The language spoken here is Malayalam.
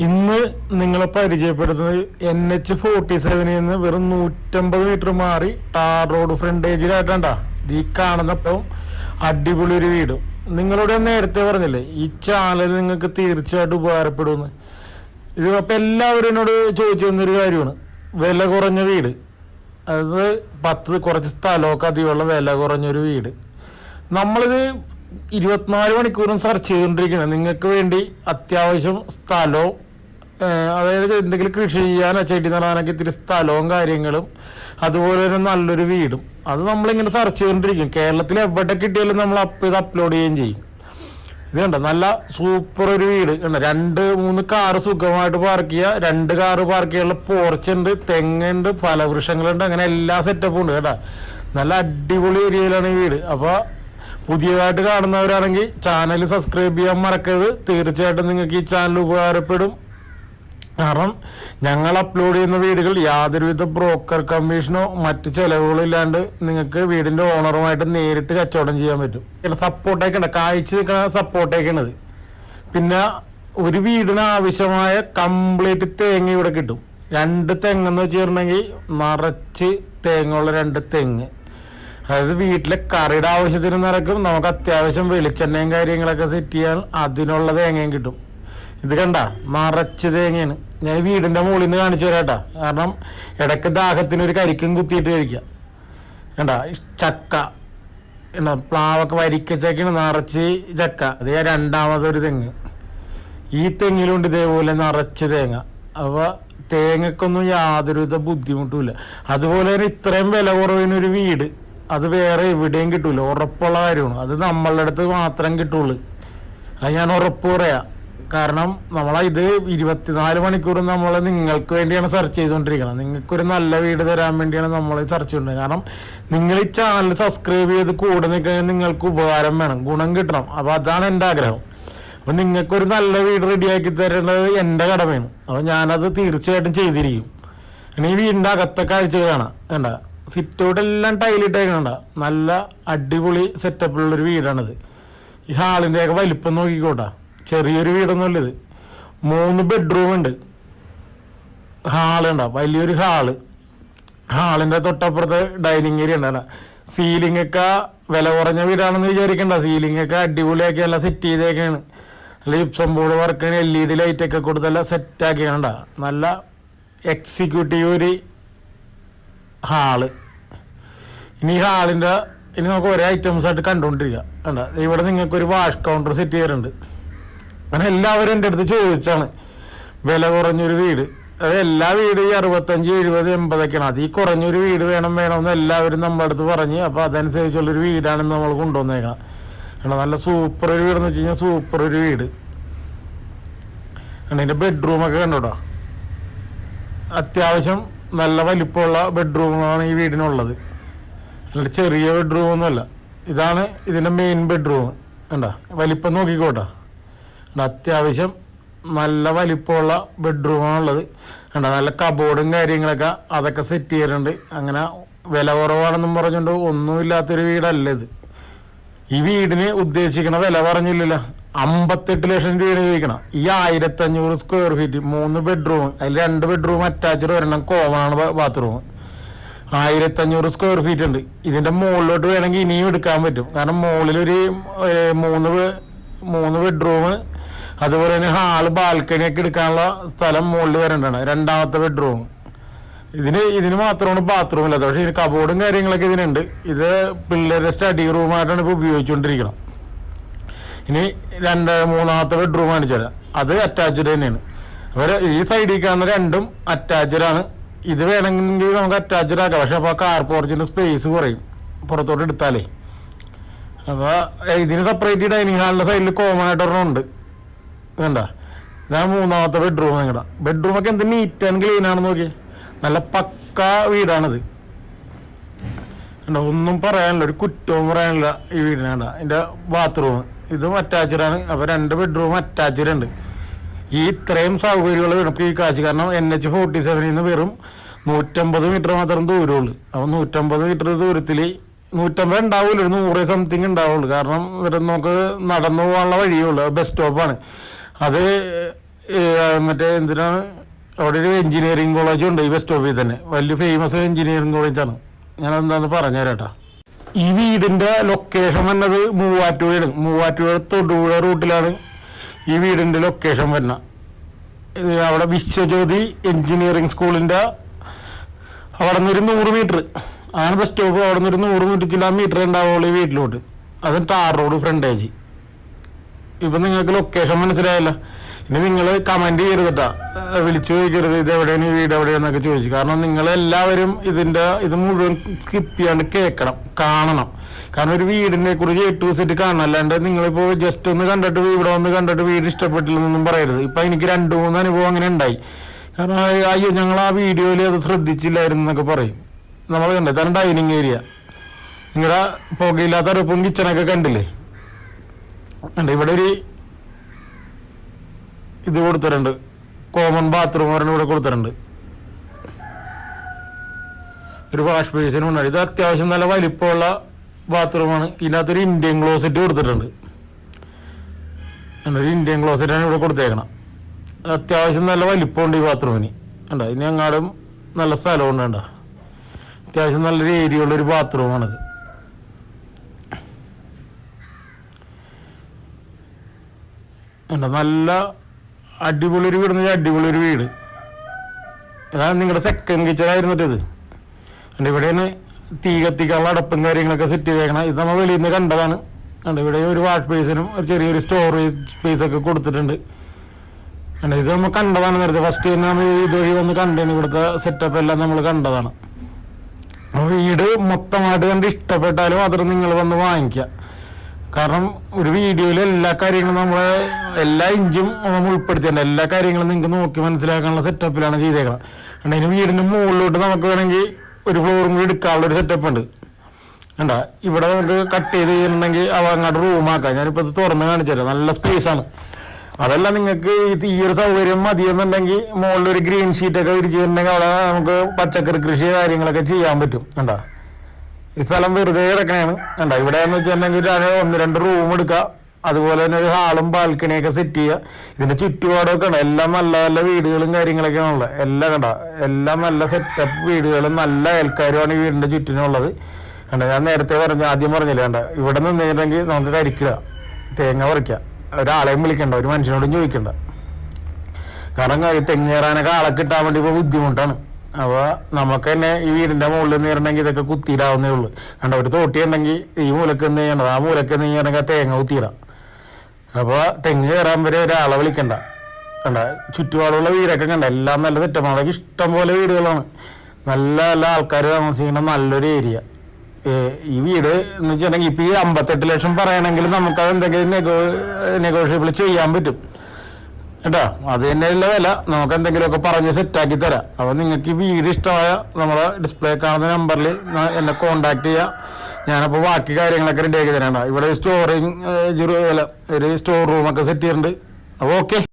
ഇന്ന് നിങ്ങളെ പരിചയപ്പെടുത്തുന്നത് എൻ എച്ച് ഫോർട്ടി സെവനിൽ നിന്ന് വെറും നൂറ്റമ്പത് മീറ്റർ മാറി ടാർ റോഡ് ഫ്രണ്ടേജിലായിട്ടാണ്ടാ ഈ കാണുന്നപ്പം അടിപൊളി ഒരു വീടും. നിങ്ങളോട് നേരത്തെ പറഞ്ഞില്ലേ ഈ ചാനൽ നിങ്ങൾക്ക് തീർച്ചയായിട്ടും ഉപകാരപ്പെടുമെന്ന്. ഇത് അപ്പം എല്ലാവരും എന്നോട് ചോദിച്ചു തന്നൊരു കാര്യമാണ്. വില കുറഞ്ഞ വീട്. അത് പത്ത് കുറച്ച് സ്ഥലമൊക്കെ അധികമുള്ള വില കുറഞ്ഞൊരു വീട്. നമ്മളിത് ഇരുപത്തിനാല് മണിക്കൂറും സെർച്ച് ചെയ്തുകൊണ്ടിരിക്കുകയാണ്. നിങ്ങൾക്ക് വേണ്ടി അത്യാവശ്യം സ്ഥലവും അതായത് എന്തെങ്കിലും കൃഷി ചെയ്യാനോ ചെടി നടാനൊക്കെ ഇത്തിരി സ്ഥലവും കാര്യങ്ങളും അതുപോലെ തന്നെ നല്ലൊരു വീടും. അത് നമ്മളിങ്ങനെ സെർച്ച് ചെയ്തുകൊണ്ടിരിക്കും കേരളത്തിൽ എവിടെ കിട്ടിയാലും നമ്മൾ അപ്പ് ഇത് അപ്ലോഡ് ചെയ്യുകയും ചെയ്യും. ഇത് കണ്ട? നല്ല സൂപ്പർ ഒരു വീട്. കണ്ടോ? രണ്ട് മൂന്ന് കാറ് സുഖമായിട്ട് പാർക്ക് ചെയ്യുക. രണ്ട് കാറ് പാർക്ക് ചെയ്യാനുള്ള പോർച്ച് ഉണ്ട് തെങ്ങുണ്ട് ഫലവൃക്ഷങ്ങളുണ്ട് അങ്ങനെ എല്ലാ സെറ്റപ്പും ഉണ്ട്. കേട്ടാ നല്ല അടിപൊളി ഏരിയയിലാണ് ഈ വീട്. അപ്പോൾ പുതിയതായിട്ട് കാണുന്നവരാണെങ്കിൽ ചാനൽ സബ്സ്ക്രൈബ് ചെയ്യാൻ മറക്കരുത്. തീർച്ചയായിട്ടും നിങ്ങൾക്ക് ഈ ചാനൽ ഉപകാരപ്പെടും. കാരണം ഞങ്ങൾ അപ്ലോഡ് ചെയ്യുന്ന വീടുകൾ യാതൊരുവിധ ബ്രോക്കർ കമ്മീഷനോ മറ്റ് ചെലവുകളോ ഇല്ലാണ്ട് നിങ്ങൾക്ക് വീടിന്റെ ഓണറുമായിട്ട് നേരിട്ട് കച്ചവടം ചെയ്യാൻ പറ്റും. സപ്പോർട്ടൊക്കെ കാഴ്ച നിൽക്കുന്ന സപ്പോർട്ടൊക്കെയാണത് പിന്നെ ഒരു വീടിന് ആവശ്യമായ കംപ്ലീറ്റ് തേങ്ങ ഇവിടെ കിട്ടും. രണ്ട് തെങ്ങെന്ന് വെച്ചിട്ടുണ്ടെങ്കിൽ നിറച്ച് തേങ്ങയുള്ള രണ്ട് തെങ്ങ്. അതായത് വീട്ടിലെ കറിയുടെ ആവശ്യത്തിന് നിറക്കും നമുക്ക് അത്യാവശ്യം വെളിച്ചെണ്ണയും കാര്യങ്ങളൊക്കെ സെറ്റ് ചെയ്യാൻ അതിനുള്ള തേങ്ങയും കിട്ടും. ഇത് കണ്ട? നിറച്ച് തേങ്ങയാണ്. ഞാൻ വീടിന്റെ മുകളിൽ നിന്ന് കാണിച്ചു തരാട്ടാ കാരണം ഇടയ്ക്ക് ദാഹത്തിന് ഒരു കരിക്കും കുത്തിയിട്ട് കഴിക്കാം കണ്ട? ചക്ക. എന്താ പ്ലാവൊക്കെ വരിക്കച്ചക്കാണ് നിറച്ച് ചക്ക. അത് രണ്ടാമതൊരു തെങ്ങ്. ഈ തെങ്ങിലുണ്ട് ഇതേപോലെ നിറച്ച് തേങ്ങ. അപ്പൊ തേങ്ങക്കൊന്നും യാതൊരുവിധ ബുദ്ധിമുട്ടുമില്ല. അതുപോലെ തന്നെ ഇത്രയും വില കുറവിനൊരു വീട്. അത് വേറെ എവിടെയും കിട്ടൂല. ഉറപ്പുള്ള കാര്യമാണ്. അത് നമ്മളുടെ അടുത്ത് മാത്രം കിട്ടുള്ളൂ. അത് ഞാൻ ഉറപ്പ് പറയാ. കാരണം നമ്മളെ ഇത് ഇരുപത്തിനാല് മണിക്കൂറും നമ്മൾ നിങ്ങൾക്ക് വേണ്ടിയാണ് സെർച്ച് ചെയ്തുകൊണ്ടിരിക്കുന്നത്. നിങ്ങൾക്കൊരു നല്ല വീട് തരാൻ വേണ്ടിയാണ് നമ്മൾ സെർച്ച് ചെയ്യുന്നത് കാരണം നിങ്ങൾ ഈ ചാനൽ സബ്സ്ക്രൈബ് ചെയ്ത് കൂടെ നിൽക്കാൻ നിങ്ങൾക്ക് ഉപകാരം വേണം ഗുണം കിട്ടണം. അപ്പൊ അതാണ് എന്റെ ആഗ്രഹം. അപ്പൊ നിങ്ങൾക്കൊരു നല്ല വീട് റെഡിയാക്കി തരേണ്ടത് എന്റെ കടമയാണ്. അപ്പൊ ഞാനത് തീർച്ചയായിട്ടും ചെയ്തിരിക്കും. ഇനി വീടിന്റെ അകത്തെ കാഴ്ച കാണാം വേണ്ട സിറ്റൗട്ട് എല്ലാം ടൈലിട്ടേക്കണ്ട നല്ല അടിപൊളി സെറ്റപ്പിലുള്ളൊരു വീടാണിത്. ഈ ഹാളിന്റെയൊക്കെ വലിപ്പം നോക്കിക്കോട്ടാ. ചെറിയൊരു വീടൊന്നുമല്ല ഇത്. മൂന്ന് ബെഡ്റൂം ഉണ്ട്. ഹാൾ ഉണ്ടാ. വലിയൊരു ഹാൾ ഹാളിന്റെ തൊട്ടപ്പുറത്ത് ഡൈനിങ് ഏരിയ ഉണ്ട്. സീലിംഗ് ഒക്കെ വില കുറഞ്ഞ വീടാണെന്ന് വിചാരിക്കണ്ട. സീലിംഗ് ഒക്കെ അടിപൊളിയാക്കി നല്ല സെറ്റ് ചെയ്തേക്കാണ്. നല്ല gypsum board work L E D light ഒക്കെ കൊടുത്തല്ല സെറ്റ് ആക്കിയാണ്ട നല്ല എക്സിക്യൂട്ടീവ് ഒരു ഹാൾ ഇനി ഹാളിന്റെ ഇനി നമുക്ക് ഒരേ ഐറ്റംസ് ആയിട്ട് കണ്ടുകൊണ്ടിരിക്കുക കണ്ട? ഇവിടെ നിങ്ങൾക്ക് ഒരു വാഷ് കൗണ്ടർ സെറ്റ് ചെയ്യാറുണ്ട്. അങ്ങനെ എല്ലാവരും എന്റെ അടുത്ത് ചോദിച്ചാണ്. വില കുറഞ്ഞൊരു വീട്. അത് എല്ലാ വീടും ഈ അറുപത്തഞ്ച് എഴുപത് എൺപതൊക്കെയാണ്. അത് ഈ കുറഞ്ഞൊരു വീട് വേണം വേണമെന്ന് എല്ലാവരും നമ്മുടെ അടുത്ത് പറഞ്ഞ് അപ്പോൾ അതനുസരിച്ചുള്ളൊരു വീടാണെന്ന് നമ്മൾ കൊണ്ടുവന്നേക്കണം. കാരണം നല്ല സൂപ്പർ ഒരു വീടെന്ന് വെച്ച് കഴിഞ്ഞാൽ സൂപ്പർ ഒരു വീട് ഇതിന്റെ ബെഡ്റൂമൊക്കെ കണ്ടോട്ടോ അത്യാവശ്യം നല്ല വലിപ്പമുള്ള ബെഡ്റൂമാണ് ഈ വീടിനുള്ളത്. അല്ലാണ്ട് ചെറിയ ബെഡ്റൂമൊന്നുമല്ല. ഇതാണ് ഇതിന്റെ മെയിൻ ബെഡ്റൂം. കണ്ടോ? വലിപ്പം നോക്കിക്കോട്ടാ? അത്യാവശ്യം നല്ല വലിപ്പമുള്ള ബെഡ്റൂമാണുള്ളത് കണ്ട നല്ല കബോർഡും കാര്യങ്ങളൊക്കെ അതൊക്കെ സെറ്റ് ചെയ്യാറുണ്ട് അങ്ങനെ വില കുറവാണെന്നും പറഞ്ഞുകൊണ്ട് ഒന്നുമില്ലാത്തൊരു വീടല്ല ഇത്. ഈ വീടിന് ഉദ്ദേശിക്കണ വില പറഞ്ഞില്ലല്ലോ. അമ്പത്തെട്ട് ലക്ഷം രൂപയാണ് ചോദിക്കണം ഈ ആയിരത്തി അഞ്ഞൂറ് സ്ക്വയർ ഫീറ്റ് മൂന്ന് ബെഡ്റൂം അതിൽ രണ്ട് ബെഡ്റൂം അറ്റാച്ച്ഡ് ഒരെണ്ണം കോമൺ ആണ് ബാത്റൂം ആയിരത്തി അഞ്ഞൂറ് സ്ക്വയർ ഫീറ്റ് ഉണ്ട്. ഇതിന്റെ മുകളിലോട്ട് വേണമെങ്കിൽ ഇനിയും എടുക്കാൻ പറ്റും. കാരണം മുകളിലൊരു മൂന്ന് മൂന്ന് ബെഡ്റൂം അതുപോലെ തന്നെ ഹാൾ ബാൽക്കണി ഒക്കെ എടുക്കാനുള്ള സ്ഥലം മുകളിൽ വരേണ്ടതാണ്. രണ്ടാമത്തെ ബെഡ്റൂം ഇതിന് ഇതിന് മാത്രമാണ് ബാത്റൂം ഇല്ലാത്തത്. പക്ഷേ ഇതിന് കബോർഡും കാര്യങ്ങളൊക്കെ ഇതിനുണ്ട്. ഇത് പിള്ളേരുടെ സ്റ്റഡി റൂമായിട്ടാണ് ഇപ്പോൾ ഉപയോഗിച്ചുകൊണ്ടിരിക്കണം. ഇനി രണ്ട് മൂന്നാമത്തെ ബെഡ്റൂം ആണ് തരാം അത് അറ്റാച്ച്ഡ് തന്നെയാണ്. അവർ ഈ സൈഡിൽ കാണുന്ന രണ്ടും അറ്റാച്ച്ഡ് ആണ്. ഇത് വേണമെങ്കിൽ നമുക്ക് അറ്റാച്ച്ഡ് ആക്കാം. പക്ഷെ അപ്പോൾ കാർ പോർച്ചിന്റെ സ്പേസ് കുറയും. പുറത്തോട്ട് എടുത്താലേ. അപ്പോൾ ഇതിന് സെപ്പറേറ്റ് ഡൈനിങ് ഹാളിന്റെ സൈഡിൽ കോമൺ ആയിട്ട് ഒരെണ്ണം ഉണ്ട്. വേണ്ട ഞാൻ മൂന്നാമത്തെ ബെഡ്റൂം നിങ്ങളുടെ ബെഡ്റൂമൊക്കെ എന്ത് നീറ്റ് ആൻഡ് ക്ലീൻ ആണെന്ന് നോക്കി നല്ല പക്ക വീടാണിത്. കണ്ടോ ഒന്നും പറയാനില്ല ഒരു കുറ്റവും പറയാനില്ല ഈ വീടിന് വേണ്ട എന്റെ ബാത്റൂം ഇതും അറ്റാച്ചഡാണ് അപ്പോൾ രണ്ട് ബെഡ്റൂം അറ്റാച്ച്ഡ് ഉണ്ട്. ഈ ഇത്രയും സൗകര്യങ്ങൾ വേണം ഈ കാശ് കാരണം എൻ എച്ച് ഫോർട്ടി സെവനിൽ നിന്ന് വെറും നൂറ്റമ്പത് മീറ്റർ മാത്രം ദൂരമുള്ളൂ. അപ്പോൾ നൂറ്റമ്പത് മീറ്റർ ദൂരത്തിൽ നൂറ്റമ്പത് ഉണ്ടാവില്ല ഒരു നൂറ് സംതിങ് ഉണ്ടാവുള്ളൂ. കാരണം ഇവിടെ നമുക്ക് നടന്നു പോകാനുള്ള വഴിയേ ഉള്ളൂ. ബസ് സ്റ്റോപ്പാണ് അത് മറ്റേ എന്തിനാണ്? അവിടെ ഒരു എഞ്ചിനീയറിംഗ് കോളേജ് ഉണ്ട് ഈ ബസ് സ്റ്റോപ്പിൽ തന്നെ. വലിയ ഫേമസ് എഞ്ചിനീയറിംഗ് കോളേജാണ്. ഞാൻ എന്താന്ന് പറഞ്ഞുതരാട്ടാ. ഈ വീടിന്റെ ലൊക്കേഷൻ വന്നത് മൂവാറ്റുപുഴയാണ്. മൂവാറ്റുപുഴ തൊടുപുഴ റൂട്ടിലാണ് ഈ വീടിന്റെ ലൊക്കേഷൻ വരുന്നത്. ഇത് അവിടെ വിശ്വജ്യോതി എഞ്ചിനീയറിംഗ് സ്കൂളിന്റെ അവിടെ നിന്നൊരു നൂറ് മീറ്റർ. ആണ് ബസ് സ്റ്റോപ്പ് അവിടെ നിന്നൊരു നൂറ് നൂറ്റി ചില മീറ്റർ ഉണ്ടാവുള്ളൂ ഈ വീട്ടിലോട്ട്. അത് ടാർ റോഡ് ഫ്രണ്ടേജ്. ഇപ്പൊ നിങ്ങൾക്ക് ലൊക്കേഷൻ മനസ്സിലായില്ല. ഇനി നിങ്ങൾ കമന്റ് ചെയ്യരുതട്ടാ വിളിച്ചു ചോദിക്കരുത് ഇത് എവിടെയാണ് വീട് എവിടെയാണെന്നൊക്കെ ചോദിച്ചു. കാരണം നിങ്ങൾ എല്ലാവരും ഇതിന്റെ ഇത് മുഴുവൻ സ്കിപ്പ് ചെയ്യാണ്ട് കേൾക്കണം കാണണം. കാരണം ഒരു വീടിനെ കുറിച്ച് ടു സെറ്റ് കാണണം. അല്ലാണ്ട് നിങ്ങളിപ്പോ ജസ്റ്റ് ഒന്ന് കണ്ടിട്ട് ഇവിടെ ഒന്ന് കണ്ടിട്ട് വീട് ഇഷ്ടപ്പെട്ടില്ലെന്നൊന്നും പറയരുത്. ഇപ്പൊ എനിക്ക് രണ്ടു മൂന്ന് അനുഭവം അങ്ങനെ ഉണ്ടായി. കാരണം അയ്യോ ഞങ്ങൾ ആ വീഡിയോയിൽ അത് ശ്രദ്ധിച്ചില്ലായിരുന്നു എന്നൊക്കെ പറയും. നമ്മൾ കണ്ടേ. ഇതാണ് ഡൈനിങ് ഏരിയ നിങ്ങളുടെ പുകയില്ലാത്ത അടുപ്പും കിച്ചണൊക്കെ കണ്ടില്ലേ? ഇവിടെ ഒരു ഇത് കൊടുത്തിട്ടുണ്ട്. കോമൺ ബാത്റൂം ഒരെണ്ണം ഇവിടെ കൊടുത്തിട്ടുണ്ട്. ഒരു വാഷ് ബേസിനും ഉണ്ട്. ഇത് അത്യാവശ്യം നല്ല വലിപ്പമുള്ള ബാത്റൂമാണ് ഇതിനകത്തൊരു ഇന്ത്യൻ ക്ലോസറ്റ് കൊടുത്തിട്ടുണ്ട്. ഒരു ഇന്ത്യൻ ക്ലോസറ്റാണ് ഇവിടെ കൊടുത്തേക്കണം അത്യാവശ്യം നല്ല വലിപ്പമുണ്ട് ഈ ബാത്റൂമിന് ഉണ്ട് ഇനി അങ്ങാടും നല്ല സ്ഥലമുണ്ട് അത്യാവശ്യം നല്ലൊരു ഏരിയ ഉള്ളൊരു ബാത്റൂമാണിത് നല്ല അടിപൊളി ഒരു വീട് അടിപൊളി ഒരു വീട്. അതാണ് നിങ്ങളുടെ സെക്കൻഡ് ഇത്. ഉണ്ട് ഇവിടെയാണ് തീ കത്തിക്കാനുള്ള അടപ്പും കാര്യങ്ങളൊക്കെ സെറ്റ് ചെയ്തേക്കണം. ഇത് നമ്മൾ വെളിയിൽ നിന്ന് കണ്ടതാണ്. ഉണ്ട് ഇവിടെ ഒരു വാഷ് ബേസിനും ഒരു ചെറിയൊരു സ്റ്റോറേജ് സ്പേസ് ഒക്കെ കൊടുത്തിട്ടുണ്ട്. ഉണ്ട് ഇത് നമ്മൾ കണ്ടതാണ് നേരത്തെ. ഫസ്റ്റ് തന്നെ നമ്മൾ ഇതുവഴി വന്ന് കണ്ടതാണ് ഇവിടുത്തെ സെറ്റപ്പ് എല്ലാം നമ്മൾ കണ്ടതാണ്. വീട് മൊത്തമായിട്ട് കണ്ട് ഇഷ്ടപ്പെട്ടാലും മാത്രം നിങ്ങൾ വന്ന് വാങ്ങിക്കുക കാരണം ഒരു വീഡിയോയിൽ എല്ലാ കാര്യങ്ങളും നമ്മളെ എല്ലാ ഇഞ്ചും നമ്മൾ ഉൾപ്പെടുത്തിയിട്ടുണ്ട്. എല്ലാ കാര്യങ്ങളും നിങ്ങൾക്ക് നോക്കി മനസ്സിലാക്കാനുള്ള സെറ്റപ്പിലാണ് ചെയ്തേക്കണം അതിന് വീടിന്റെ മുകളിലോട്ട് നമുക്ക് വേണമെങ്കിൽ ഒരു ഫ്ലോറും കൂടി എടുക്കാനുള്ള ഒരു സെറ്റപ്പ് ഉണ്ട്. കണ്ട ഇവിടെ നമുക്ക് കട്ട് ചെയ്ത് ചെയ്യുന്നുണ്ടെങ്കിൽ അവ അങ്ങോട്ട് റൂമാക്കാം ഞാനിപ്പോൾ ഇത് തുറന്ന് കാണിച്ചു തരാം നല്ല സ്പേസ് ആണ്. അതല്ല നിങ്ങൾക്ക് ഈ- ഒരു സൗകര്യം മതിയെന്നുണ്ടെങ്കിൽ മുകളിൽ ഒരു ഗ്രീൻ ഷീറ്റ് ഒക്കെ വിരിച്ചിട്ടുണ്ടെങ്കിൽ അവിടെ നമുക്ക് പച്ചക്കറി കൃഷി കാര്യങ്ങളൊക്കെ ചെയ്യാൻ പറ്റും. കണ്ടാ? ഈ സ്ഥലം വെറുതെ കിടക്കണേണ്. കണ്ട? ഇവിടെ എന്ന് വെച്ചിട്ടുണ്ടെങ്കിൽ ഒന്ന് രണ്ട് റൂം എടുക്കുക അതുപോലെ തന്നെ ഒരു ഹാളും ബാൽക്കണിയൊക്കെ സെറ്റ് ചെയ്യുക ഇതിന്റെ ചുറ്റുപാടൊക്കെ ഉണ്ട് എല്ലാം നല്ല നല്ല വീടുകളും കാര്യങ്ങളൊക്കെയാണ് ഉള്ളത്. എല്ലാം കണ്ട? എല്ലാം നല്ല സെറ്റപ്പ് വീടുകളും നല്ല അയൽക്കാരുമാണ് ഈ വീടിന്റെ ചുറ്റിനുള്ളത് കണ്ട? ഞാൻ നേരത്തെ പറഞ്ഞു ആദ്യം പറഞ്ഞില്ല? കണ്ട? ഇവിടെ നിന്നിട്ടുണ്ടെങ്കിൽ നമുക്ക് കരിക്കുക തേങ്ങ പറിക്കുക ഒരാളെയും വിളിക്കണ്ട ഒരു മനുഷ്യനോടും ചോദിക്കണ്ട. കാരണം തെങ്ങ് കയറാനൊക്കെ ആളെ കിട്ടാൻ വേണ്ടി ഇപ്പൊ ബുദ്ധിമുട്ടാണ്. അപ്പൊ നമുക്ക് തന്നെ ഈ വീടിന്റെ മുകളിൽ നീരണമെങ്കിൽ ഇതൊക്കെ കുത്തിയിടാവുന്നേ ഉള്ളൂ. കണ്ട ഒരു തോട്ടി ഉണ്ടെങ്കിൽ ഈ മൂലക്ക് എന്ത് ചെയ്യണത് ആ മൂലക്ക് എന്ത് ചെയ്യണമെങ്കിൽ തേങ്ങ കുത്തിയിടാം. അപ്പൊ തെങ്ങ് കയറാൻ വരെ ഒരാളെ വിളിക്കണ്ട. കണ്ട ചുറ്റുപാടുള്ള വീടൊക്കെ കണ്ട? എല്ലാം നല്ല സെറ്റപ്പാണ്. ഇഷ്ടം പോലെ വീടുകളാണ്. നല്ല നല്ല ആൾക്കാർ താമസിക്കുന്ന നല്ലൊരു ഏരിയ. ഈ വീട് എന്ന് വെച്ചിട്ടുണ്ടെങ്കിൽ ഇപ്പൊ ഈ അമ്പത്തെട്ട് ലക്ഷം പറയണമെങ്കിൽ നമുക്കത് എന്തെങ്കിലും നെഗോ നെഗോഷ്യബിൾ ചെയ്യാൻ പറ്റും. കേട്ടോ? അത് തന്നെയല്ല വില. നമുക്ക് എന്തെങ്കിലുമൊക്കെ പറഞ്ഞ് സെറ്റാക്കി തരാം. അപ്പൊ നിങ്ങൾക്ക് ഈ വീട് ഇഷ്ടമായ നമ്മളെ ഡിസ്പ്ലേ കാണുന്ന നമ്പറിൽ എന്നെ കോണ്ടാക്ട് ചെയ്യാം. ഞാനപ്പോൾ ബാക്കി കാര്യങ്ങളൊക്കെ റെഡിയാക്കി ആക്കി തരാം ഇവിടെ സ്റ്റോറിങ് ഒരു സ്റ്റോർ റൂമൊക്കെ സെറ്റ് ചെയ്യുന്നുണ്ട് അപ്പോൾ ഓക്കെ